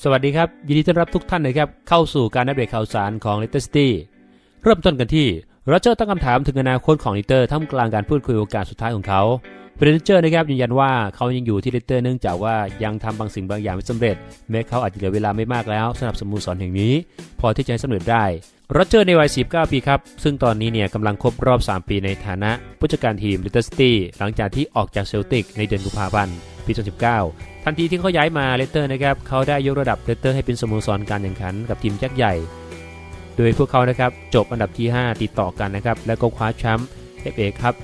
สวัสดีครับ ยินดีต้อนรับทุกท่านนะครับ เข้าสู่การอัปเดตข่าวสารของ l e t t e r City เริ่มต้นกันที่โรเจอร์ตั้งคำถามถึงอนาคตของลิเตอร์ท่ามกลางการพูดคุยโอกาสสุดท้ายของเขาเบรนเจอร์นะครับยืนยันว่าเขายังอยู่ที่ลิเตอร์เนื่องจากว่ายังทำบางสิ่งบางอย่างไม่สำเร็จ แม้เขาอาจจะเหลือเวลาไม่มากแล้วสำหรับสโมสรแห่งนี้ พอที่จะให้สำเร็จได้โรเจอร์ในวัย 19 ปีครับ ซึ่งตอนนี้เนี่ยกำลังครบรอบ 3 ปีในฐานะผู้จัดการทีมลิเตอร์ซิตี้หลังจากที่ออกจากเซลติกในเดือนกุมภาพันธ์ปี 2019 ทันทีที่เขาย้ายมาเลสเตอร์นะครับเขาได้ยกระดับเลสเตอร์ให้เป็นสโมสรการแข่งขันกับทีมยักษ์ใหญ่ โดยพวกเขานะครับจบอันดับที่ 5 ติดต่อกันนะครับและก็คว้าแชมป์ FA ครับ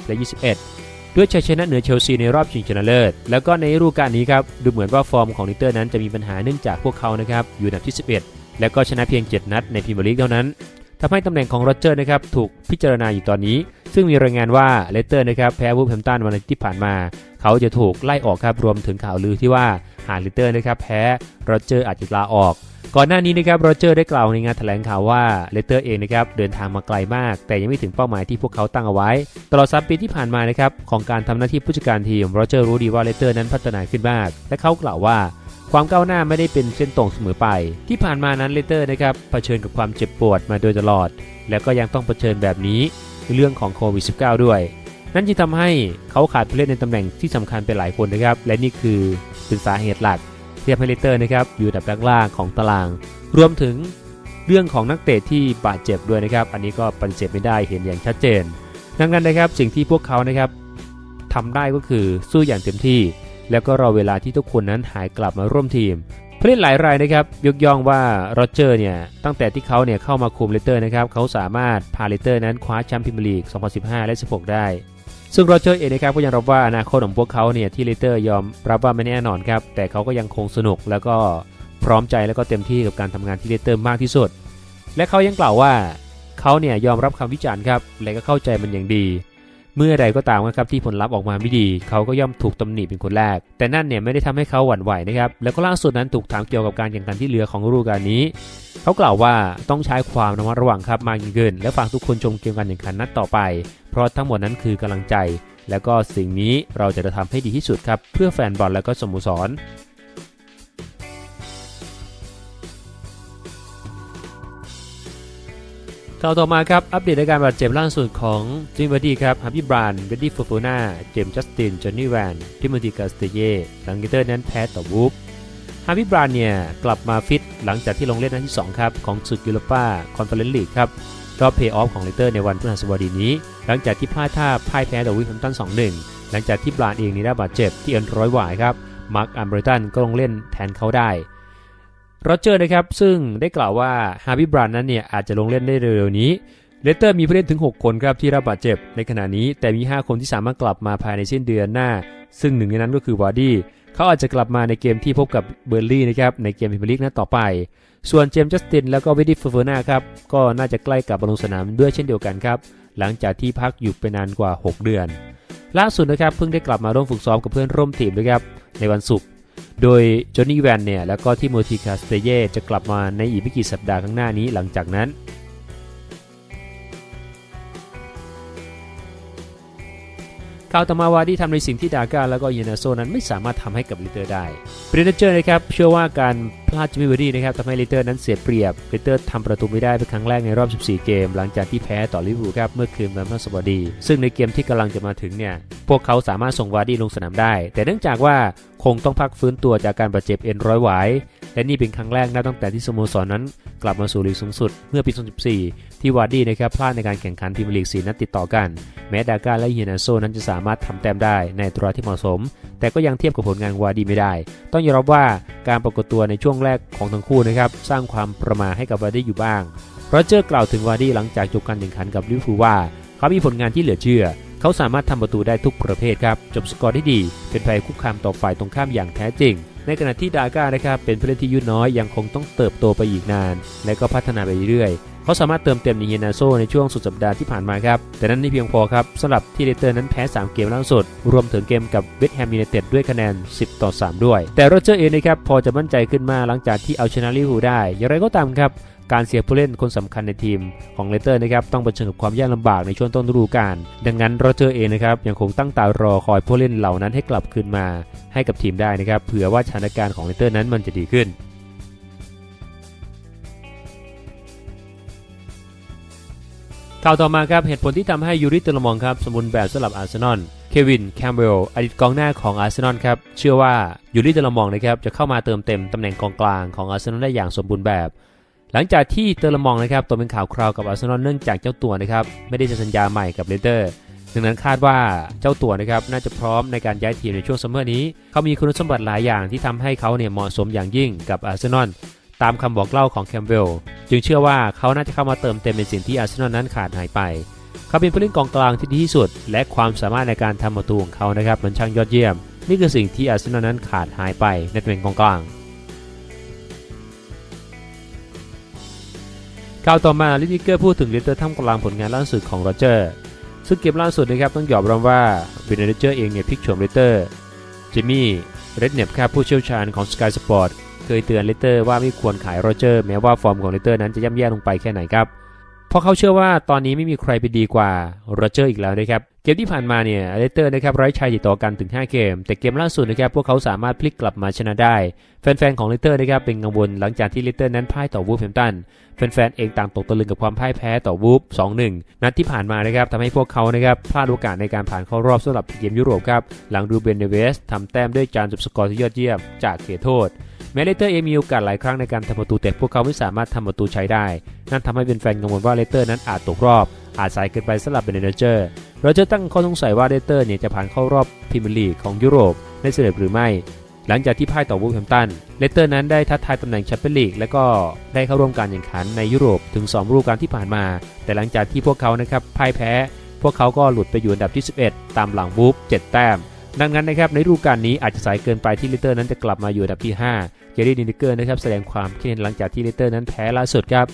2020 และ 21 ด้วยชัยชนะเหนือเชลซีในรอบชิงชนะเลิศ แล้วก็ในฤดูกาลนี้ครับดูเหมือนว่าฟอร์มของลิเตอร์นั้นจะมีปัญหาเนื่องจากพวกเขานะครับอยู่อันดับที่ 11 และก็ชนะเพียง 7 นัดในพรีเมียร์ลีกเท่านั้นทำให้ตำแหน่งของโรเจอร์นะครับถูกพิจารณาอยู่ตอนนี้ ซึ่งมีรายงานว่าเลสเตอร์นะครับแพ้วูฟแฮมป์ตันวันอาทิตย์ที่ผ่านมา เขาจะถูกไล่ออกครับรวมถึงข่าวลือที่ว่าหากลิเตอร์นะครับแพ้โรเจอร์อาจจะลาออก ก่อนหน้านี้นะครับโรเจอร์ได้กล่าวในงานแถลงข่าวว่าเลเตอร์เองนะครับเดินทางมาไกลมาก แต่ยังไม่ถึงเป้าหมายที่พวกเขาตั้งเอาไว้ ตลอด3ปีที่ผ่านมานะครับของการทำหน้าที่ผู้จัดการทีมโรเจอร์รู้ดีว่าเลเตอร์นั้นพัฒนาขึ้นมาก และเขากล่าวว่าความก้าวหน้าไม่ได้เป็นเส้นตรงเสมอไป ที่ผ่านมานั้นเลเตอร์นะครับเผชิญกับความเจ็บปวดมาโดยตลอด แล้วก็ยังต้องเผชิญแบบนี้เรื่องของโควิด -19 ด้วย นั่นจึงทำให้เขาขาดผู้เล่นในตำแหน่งที่สำคัญไปหลายคนนะครับ และนี่คือเป็นสาเหตุหลักที่ทำให้เลสเตอร์นะครับอยู่อันดับล่างๆของตาราง รวมถึงเรื่องของนักเตะที่บาดเจ็บด้วยนะครับ อันนี้ก็ปฏิเสธไม่ได้เห็นอย่างชัดเจน ดังนั้นนะครับสิ่งที่พวกเขานะครับทำได้ก็คือสู้อย่างเต็มที่ แล้วก็รอเวลาที่ทุกคนนั้นหายกลับมาร่วมทีมผู้เล่นหลายรายนะครับยกย่องว่าโรเจอร์เนี่ยตั้งแต่ที่เขาเนี่ยเข้ามาคุมเลสเตอร์นะครับเขาสามารถพาเลสเตอร์นั้นคว้าแชมป์พรีเมียร์ลีก 2015 และ 16 ได้ ซึ่งโรเจอร์เองนะครับก็ยังรับว่าอนาคตของพวกเขาเนี่ยที่เลสเตอร์ยอมรับว่าไม่แน่นอนครับ แต่เขาก็ยังคงสนุกแล้วก็พร้อมใจแล้วก็เต็มที่กับการทำงานที่เลเตอร์มากที่สุด และเขายังกล่าวว่าเขาเนี่ยยอมรับคำวิจารณ์ครับและก็เข้าใจมันอย่างดี เมื่อใดก็ตามนะครับที่ผลลัพธ์ออกมาไม่ดี เขาก็ย่อมถูกตำหนิเป็นคนแรก แต่นั่นเนี่ยไม่ได้ทำให้เขาหวั่นไหวนะครับแล้วก็ล่าสุดนั้นถูกถามเกี่ยวกับการแข่งขันที่เหลือของฤดูกาลนี้ เขากล่าวว่าต้องใช้ความระมัดระวังครับมากยิ่งขึ้นและฝากทุกคนชมเกมการแข่งขันนัดต่อไป เพราะทั้งหมดนั้นคือกำลังใจ แล้วก็สิ่งนี้เราจะทำให้ดีที่สุดครับเพื่อแฟนบอลและก็สโมสร ข่าวต่อมาครับ อัปเดตอาการบาดเจ็บล่าสุดของจิมเบอร์ดี้ครับฮับบี้บรานเบดดี้ฟูฟูน่าเจมส์จัสตินจอห์นนี่แวนทิโมธีกาสเตเย่หลังเกเตอร์นั้นแพ้ต่อวูฟฮับบี้บรานเนี่ย กลับมาฟิตหลังจากที่ลงเล่นนัดที่ 2 ครับ ของศึกยูโรป้าคอนเฟอเรนซ์ลีกครับรอบเพย์ออฟของเลเตอร์ในวันพฤหัสบดีนี้ หลังจากที่พลาดท่าพ่ายแพ้ต่อวิฟแฮมป์ตัน2-1 หลังจากที่บรานเองนี่ได้บาดเจ็บที่เอ็นร้อยหวายครับมาร์คอัมเบรตันก็ลงเล่นแทนเขาได้ โรเจอร์นะครับซึ่งได้กล่าวว่าฮาร์บี้บรานนั้นเนี่ยอาจจะลงเล่นได้เร็วๆนี้เลสเตอร์มีผู้เล่นถึง 6 คนครับที่รับบาดเจ็บในขณะนี้แต่มี 5 คนที่สามารถกลับมาภายในสิ้นเดือนหน้า ซึ่งหนึ่งในนั้นก็คือวาร์ดี้เขาอาจจะกลับมาในเกมที่พบกับเบอร์ลี่นะครับในเกมพรีเมียร์ลีกนัดต่อไป ส่วนเจมส์จัสตินแล้วก็เวดดี้เฟอร์นาครับก็น่าจะใกล้กลับมาลงสนามด้วยเช่นเดียวกันครับหลังจากที่พักอยู่ไปนานกว่า 6 เดือน ล่าสุดนะครับเพิ่งได้กลับมาร่วมฝึกซ้อมกับเพื่อนร่วมทีมนะครับในวันศุกร์ โดยจอห์นนี่แวนเนี่ยแล้วก็ที่โมทีคาสเตเย่จะกลับมาในอีกไม่กี่สัปดาห์ข้างหน้านี้ หลังจากนั้น ข่าวต่อมาวาที่ทำในสิ่งที่ดาก้าแล้วก็เยนาโซนั้นไม่สามารถทำให้กับลิเตอร์ได้บรินเจอร์นะครับเชื่อว่าการพลาดจิมมี่เวอร์ดี้นะครับทำให้ลิเตอร์นั้นเสียเปรียบลิเตอร์ทำประตูไม่ได้เป็นครั้งแรกในรอบ 14 เกม หลังจากที่แพ้ต่อลิเวอร์พูลครับเมื่อคืนวันพฤหัสบดี ซึ่งในเกมที่กำลังจะมาถึงเนี่ยพวกเขาสามารถส่งวาร์ดี้ลงสนามได้ แต่เนื่องจากว่าคงต้องพักฟื้นตัวจากการบาดเจ็บเอ็นร้อยหวาย และนี่เป็นครั้งแรกนับตั้งแต่ที่สโมสรนนั้น กลับมาสู่ลีกสูงสุด เมื่อปี 2014 ที่วาร์ดี้นะครับพลาดในการแข่งขันพรีเมียร์ลีก 4 นัดติดต่อกัน แม้ดาก้าและเฮียนาโซนั้นจะสามารถทำแต้มได้ในตราที่เหมาะสม แต่ก็ยังเทียบกับผลงานวาร์ดี้ไม่ได้ ต้องยอมรับว่าการปรากฏตัวในช่วงแรกของทั้งคู่นะครับสร้างความประมาทให้กับวาร์ดี้อยู่บ้างโรเจอร์กล่าวถึงวาร์ดี้หลังจากจบการแข่งขันกับลิเวอร์พูลว่า เขามีผลงานที่เหลือเชื่อ เขาสามารถทำประตูได้ทุกประเภทครับ จบสกอร์ที่ดี เป็นภัยคุกคามต่อฝ่ายตรงข้ามอย่างแท้จริง ในขณะที่ดาก้านะครับเป็นผู้เล่นที่อายุน้อยยังคงต้องเติบโตไปอีกนาน และก็พัฒนาไปเรื่อยๆเขาสามารถเติมเต็มนิเฮนาโซในช่วงสุดสัปดาห์ที่ผ่านมาครับ แต่นั้นไม่เพียงพอครับสำหรับที่เลสเตอร์นั้นแพ้ 3 เกมล่าสุด รวมถึงเกมกับเวสต์แฮมยูไนเต็ดด้วยคะแนน 10 ต่อ 3 ด้วย แต่โรเจอร์เองนะครับพอจะมั่นใจขึ้นมาหลังจากที่เอาชนะลิเวอร์พูลได้ อย่างไรก็ตามครับ การเสียผู้เล่นคนสำคัญในทีมของเลสเตอร์นะครับต้องเผชิญกับความยากลำบากในช่วงต้นฤดูกาลดังนั้นโรเจอร์เองนะครับยังคงตั้งตารอคอยผู้เล่นเหล่านั้นให้กลับคืนมา ให้กับทีมได้นะครับเผื่อว่าสถานการณ์ของเลสเตอร์นั้นมันจะดีขึ้นข่าวต่อมาครับเหตุผลที่ทำให้ยูริเตลมองครับสมบูรณ์แบบสำหรับอาร์เซนอลเควินแคมเบลอดีตกองหน้าของอาร์เซนอลครับเชื่อว่ายูริเตลมองนะครับจะเข้ามาเติมเต็มตำแหน่งกองกลางของอาร์เซนอลได้อย่างสมบูรณ์แบบ หลังจากที่เตอร์ลมองนะครับตัวเป็นข่าวคราวกับอาร์เซนอลเนื่องจากเจ้าตัวนะครับไม่ได้จะสัญญาใหม่กับเลสเตอร์ดังนั้นคาดว่าเจ้าตัวนะครับน่าจะพร้อมในการย้ายทีมในช่วงซัมเมอร์นี้ เขามีคุณสมบัติหลายอย่างที่ทำให้เขาเนี่ยเหมาะสมอย่างยิ่งกับอาร์เซนอลตามคำบอกเล่าของแคมเบลจึงเชื่อว่าเขาน่าจะเข้ามาเติมเต็มในสิ่งที่อาร์เซนอลนั้นขาดหายไป เขาเป็นผู้เล่นกองกลางที่ดีที่สุด และความสามารถในการทำประตูของเขานะครับมันช่างยอดเยี่ยม นี่คือสิ่งที่อาร์เซนอลนั้นขาดหายไปในตำแหน่งกองกลาง ข่าวต่อมาลินิเกอร์พูดถึงลิเตอร์ท่ามกลางผลงานล่าสุดของโรเจอร์ซึ่งเกมล่าสุดนะครับต้องยอมรับว่าวินเนเจอร์เองเนี่ยพลิกโฉมลิเตอร์จิมมี่เรดเนบครับผู้เชี่ยวชาญของ Sky Sport เคยเตือนลิเตอร์ว่าไม่ควรขายโรเจอร์แม้ว่าฟอร์มของลิเตอร์นั้นจะย่ำแย่ลงไปแค่ไหนครับ เพราะเขาเชื่อว่าตอนนี้ไม่มีใครไปดีกว่าโรเจอร์อีกแล้วนะครับ เกมที่ผ่านมาเนี่ยเลสเตอร์นะครับไร้ชัยติดต่อกันถึง 5 เกม แต่เกมล่าสุดนะครับพวกเขาสามารถพลิกกลับมาชนะได้ แฟนๆ ของเลสเตอร์นะครับเป็นกังวลหลังจากที่เลสเตอร์นั้นพ่ายต่อวูฟแฮมตันแฟนๆ เองต่างตกตะลึงกับความพ่ายแพ้ต่อวูฟ 2-1 นัดที่ผ่านมานะครับทำให้พวกเขานะครับพลาดโอกาสในการผ่านเข้ารอบสำหรับเกมยุโรปครับหลังดูเบนเนเวสทำแต้มด้วยการจบสกอร์ที่ยอดเยี่ยมจากเขตโทษ ม้เลเตอร์เองมีโอกาสหลายครั้งในการทำประตูแต่พวกเขาไม่สามารถทำประตูใช้ได้ นั่นทำให้เป็นแฟนกังวลว่าเลเตอร์นั้นอาจตกรอบ อาจสายเกินไปสำหรับเบนเนเจอร์เราจะตั้งข้อสงสัยว่าเลเตอร์เนี่ยจะผ่านเข้ารอบพรีเมียร์ลีกของยุโรปได้สำเร็จหรือไม่ หลังจากที่พ่ายต่อวูฟแฮมตันเลเตอร์นั้นได้ท้าทายตำแหน่งแชมเปี้ยนลีกและก็ได้เข้าร่วมการแข่งขันในยุโรปถึง2ฤดูกาลที่ผ่านมา แต่หลังจากที่พวกเขานะครับพ่ายแพ้ พวกเขาก็หลุดไปอยู่อันดับที่ 11 ตามหลังวูฟ7แต้ม ดังนั้นนะครับในฤดูกาลนี้อาจจะสายเกินไปที่เลสเตอร์นั้นจะกลับมาอยู่อันดับที่5เกอรี่ลินเกอร์นะครับแสดงความคิดเห็นหลังจากที่เลสเตอร์นั้นแพ้ล่าสุดครับ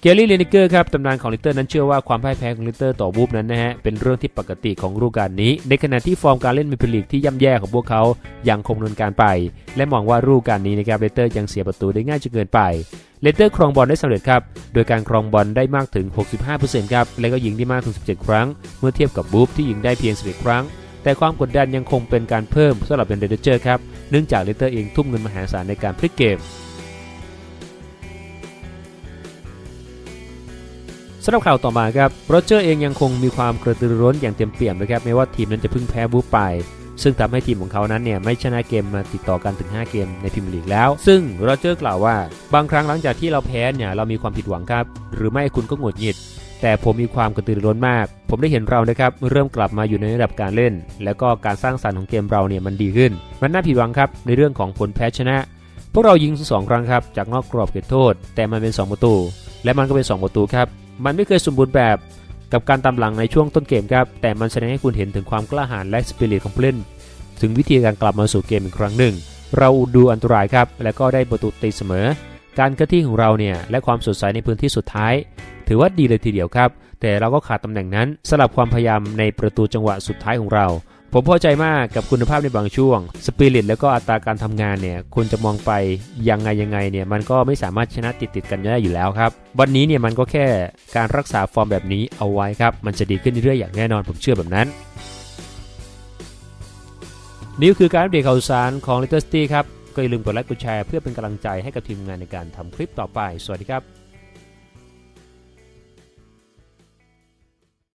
เกลลี่เลนิเกอร์ครับตำนานของลิเตอร์นั้นเชื่อว่าความพ่ายแพ้ของลิเตอร์ต่อวูฟนั้นนะฮะเป็นเรื่องที่ปกติของฤดูกาลนี้ ในขณะที่ฟอร์มการเล่นมิพลีกที่ย่ำแย่ของพวกเขายังคงดำเนินการไป และมองว่าฤดูกาลนี้นะครับเลเตอร์ยังเสียประตูได้ง่ายจนเกินไปเลเตอร์ครองบอลได้สำเร็จครับ โดยการครองบอลได้มากถึง 65%ครับ และก็ยิงได้มากถึง 17 ครั้ง เมื่อเทียบกับวูฟที่ยิงได้เพียง 11 ครั้ง แต่ความกดดันยังคงเป็นการเพิ่มสำหรับเบนเดเจอร์ครับ เนื่องจากเลเตอร์เองทุ่มเงินมหาศาลในการพลิกเกมสำหรับข่าวต่อมาครับโรเจอร์เองยังคงมีความกระตือร้นอย่างเต็มเปี่ยมนะครับไม่ว่าทีมนั้นจะเพิ่งแพ้บูไป ซึ่งทำให้ทีมของเขานั้นเนี่ยไม่ชนะเกมมาติดต่อกันถึง 5 เกมในพรีเมียร์ลีกแล้ว ซึ่งโรเจอร์กล่าวว่า บางครั้งหลังจากที่เราแพ้เนี่ยเรามีความผิดหวังครับ หรือไม่คุณก็หงุดหงิด แต่ผมมีความกระตือรือร้นมาก ผมได้เห็นเรานะครับเริ่มกลับมาอยู่ในระดับการเล่น แล้วก็การสร้างสรรค์ของเกมเราเนี่ยมันดีขึ้น มันน่าผิดหวังครับในเรื่องของผลแพ้ชนะ พวกเรายิงถึงสองครั้งครับจากนอกกรอบเขตโทษ แต่มันเป็น 2 ประตู และมันก็เป็น 2 ประตูครับ มันไม่เคยสมบูรณ์แบบกับการตามหลังในช่วงต้นเกมครับ แต่มันแสดงให้คุณเห็นถึงความกล้าหาญและสปิริตของผู้เล่น ถึงวิธีการกลับมาสู่เกมอีกครั้งหนึ่ง เราดูอันตรายครับ และก็ได้ประตูตีเสมอ การเคลื่อนที่ของเราเนี่ยและความสดใสในพื้นที่สุดท้าย ถือว่าดีเลยทีเดียวครับ แต่เราก็ขาดตำแหน่งนั้นสลับความพยายามในประตูจังหวะสุดท้ายของเรา ผมพอใจมากกับคุณภาพในบางช่วงสปิริตแล้วก็อัตราการทำงานเนี่ยคุณจะมองไปยังไงยังไงเนี่ยมันก็ไม่สามารถชนะติดติดกันได้อยู่แล้วครับ วันนี้เนี่ยมันก็แค่การรักษาฟอร์มแบบนี้เอาไว้ครับมันจะดีขึ้นเรื่อยๆอย่างแน่นอนผมเชื่อแบบนั้นนี่คือการอัปเดตข่าวสารของ Little City ครับ ก็อย่าลืมกดไลค์กดแชร์เพื่อเป็นกำลังใจให้กับทีมงานในการทำคลิปต่อไป สวัสดีครับ